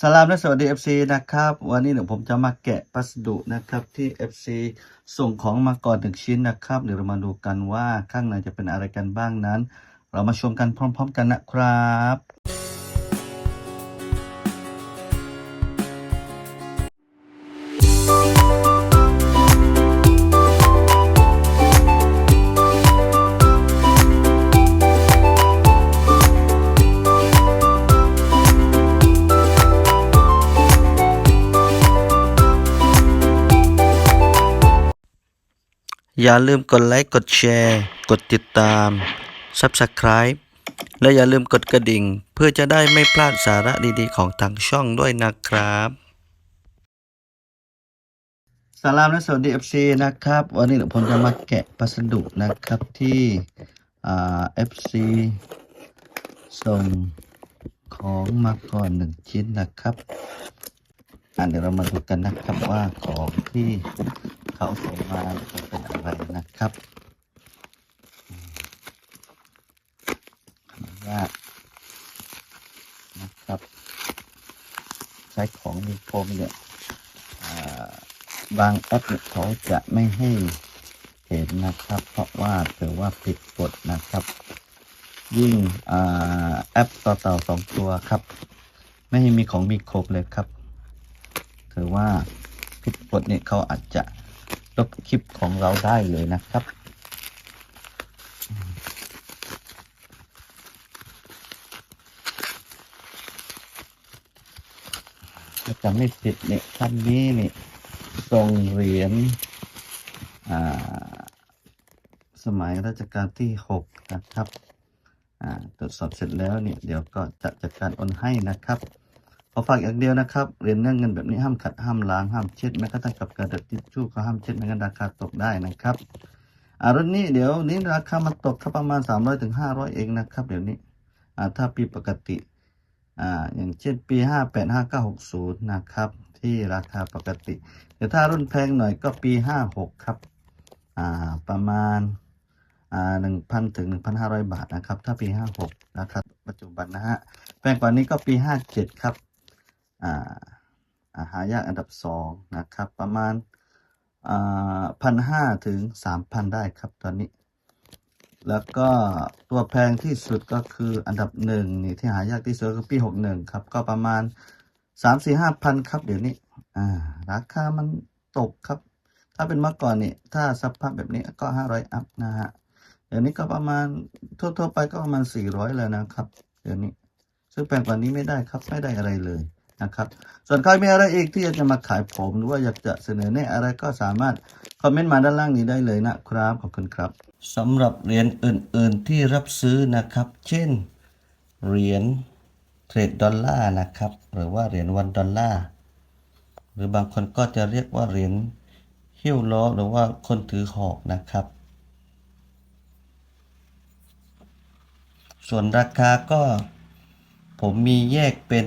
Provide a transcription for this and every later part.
สลามและสวัสดี FC นะครับ วันนี้เดี๋ยวผมจะมาแกะพัสดุนะครับที่ FC ส่งของมาก่อนหนึ่งชิ้นนะครับ เดี๋ยวเรามาดูกันว่าข้างในจะเป็นอะไรกันบ้างนั้น เรามาชมกันพร้อม ๆ กันนะครับ อย่าลืมกดไลค์ กดแชร์ กดติดตาม Subscribe และอย่าลืมกดกระดิ่ง เพื่อจะได้ไม่พลาดสาระดีๆ ของทางช่องด้วยนะครับสลามและสวัสดี FC นะครับ วันนี้เดี๋ยวผมจะมาแกะพัสดุนะครับที่อ่า FC ส่งของมาก่อนหนึ่งชิ้นนะครับอะเดี๋ยวเรามาดูกันนะครับว่าของที่เขาส่งมา นะไรนะครับอืมขออนุญานะครับ ใช้ของมีโฟมเนี่ยบางแอปเขาจะไม่ให้เห็นนะครับ เพราะว่าถือว่าผิดกฎนะครับ ยิ่งอแอปต่อเต่าสองตัวครับ ไม่ให้มีของมีครบเลยครับ ถือว่าผิดกฎเนี่ยเขาอาจจะ ลบคลิปของเราได้เลยนะครับถ้าจะไม่ผิดเนี่ยท่านนี้เนี่ยส่งเหรียญสมัยรัชกาลที่หกนะครับตรวจสอบเสร็จแล้วเนี่ย เดี๋ยวก็จะจัดการโอนให้นะครับ ขอฝากอย่างเดียวนะครับเหรียญเนื้องเงินแบบนี้ห้ามขัดห้ามล้างห้ามเช็ดแม้กระทั่งกับกระดาษทิชชู่ก็ห้ามเช็ดไม่งั้นราคาตกได้นะครับอ่ารุ่นนี้เดี๋ยวนี้ราคามันตกครับประมาณ300ถึง500เองนะครับเดี๋ยวนี้อ่าถ้าปีปกติอ่าอย่างเช่นปี58 5960นะครับ ที่ราคาปกติแต่ถ้ารุ่นแพงหน่อยก็ปี56ครับอ่าประมาณอ่า1,000ถึง1,500บาทนะครับ ถ้าปี56นะครับปัจจุบันนะฮะแพงกว่านี้ก็ปี57ครับ อ่าหายากอันดับสองนะครับ ประมาณพันห้าถึงสามพันได้ครับตอนนี้ แล้วก็ตัวแพงที่สุดก็คืออันดับหนึ่งนี่ที่หายากที่สุดคือปีหกหนึ่งครับ ก็ประมาณสามสี่ห้าพันครับเดี๋ยวนี้อ่าราคามันตกครับ ถ้าเป็นเมื่อก่อนนี่ถ้าสภาพแบบนี้ก็ห้าร้อยอัพนะฮะเดี๋ยวนี้ก็ประมาณทั่วๆไปก็ประมาณสี่ร้อยแล้วนะครับ เดี๋ยวนี้ ซึ่งแพงกว่านี้ไม่ได้ครับไม่ได้อะไรเลย นะครับ ส่วนใครมีอะไรอีกที่อยากจะมาขายผมหรือว่าอยากจะเสนอแนะอะไรก็สามารถคอมเมนต์มาด้านล่างนี้ได้เลยนะครับ ขอบคุณครับสำหรับเหรียญอื่น ๆ ที่รับซื้อนะครับ เช่นเหรียญเทรดดอลลาร์นะครับ หรือว่าเหรียญวันดอลลาร์หรือบางคนก็จะเรียกว่าเหรียญหิ้วล้อหรือว่าคนถือหอกนะครับ ส่วนราคาก็ผมมีแยกเป็น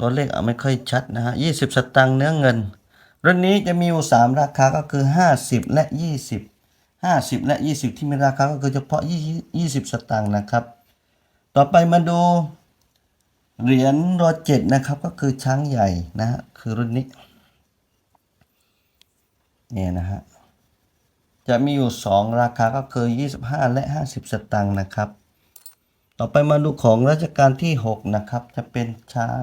ตัวเลขอาไม่ค่อยชัดนะฮะ20สตังค์เนื้อเงิน รุ่นนี้จะมีอยู่3ราคาก็คือ50และ20 50และ20ที่มีราคาก็คือเฉพาะ20 20สตังค์นะครับ ต่อไปมาดูเหรียญรอเจ็ดนะครับก็คือช้างใหญ่นะฮะคือรุ่นนี้เนี่ยนะฮะจะมีอยู่ 2 ราคาก็คือ 25 และ 50 สตังค์นะครับ ต่อไปมาดูของรัชกาลที่ 6 นะครับ จะเป็นช้าง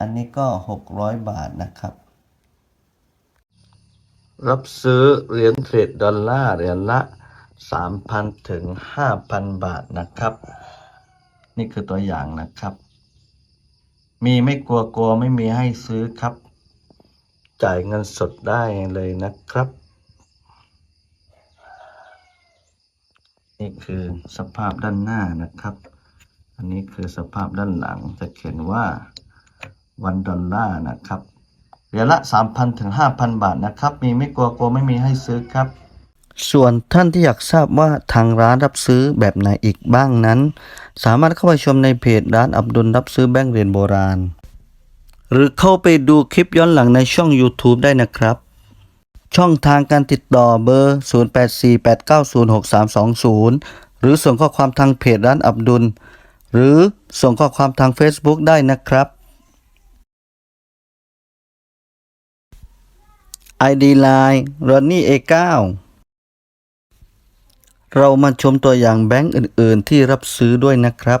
อันนี้ก็ 600 บาทนะครับ รับซื้อเหรียญเทรดดอลลาร์เหรียญละ 3,000 ถึง 5,000 บาทนะครับ นี่คือตัวอย่างนะครับ มีไม่กลัวกลัวไม่มีให้ซื้อครับ จ่ายเงินสดได้เลยนะครับ นี่คือสภาพด้านหน้านะครับ อันนี้คือสภาพด้านหลังจะเขียนว่า วันดอลลาร์นะครับเหรียญละ 3,000ถึง5,000 บาทนะครับ มีไม่กลัวกลัวไม่มีให้ซื้อครับ ส่วนท่านที่อยากทราบว่าทางร้านรับซื้อแบบไหนอีกบ้างนั้น สามารถเข้าไปชมในเพจร้านอับดุลรับซื้อแบงก์เหรียญโบราณ หรือเข้าไปดูคลิปย้อนหลังในช่อง YouTube ได้นะครับ ช่องทางการติดต่อเบอร์ 0848906320 หรือส่งข้อความทางเพจร้านอับดุล หรือส่งข้อความทาง Facebook ได้นะครับ ID Line r o n n y A9 เรามาชมตัวอย่างแบงก์อื่น ๆ ที่รับซื้อด้วยนะครับ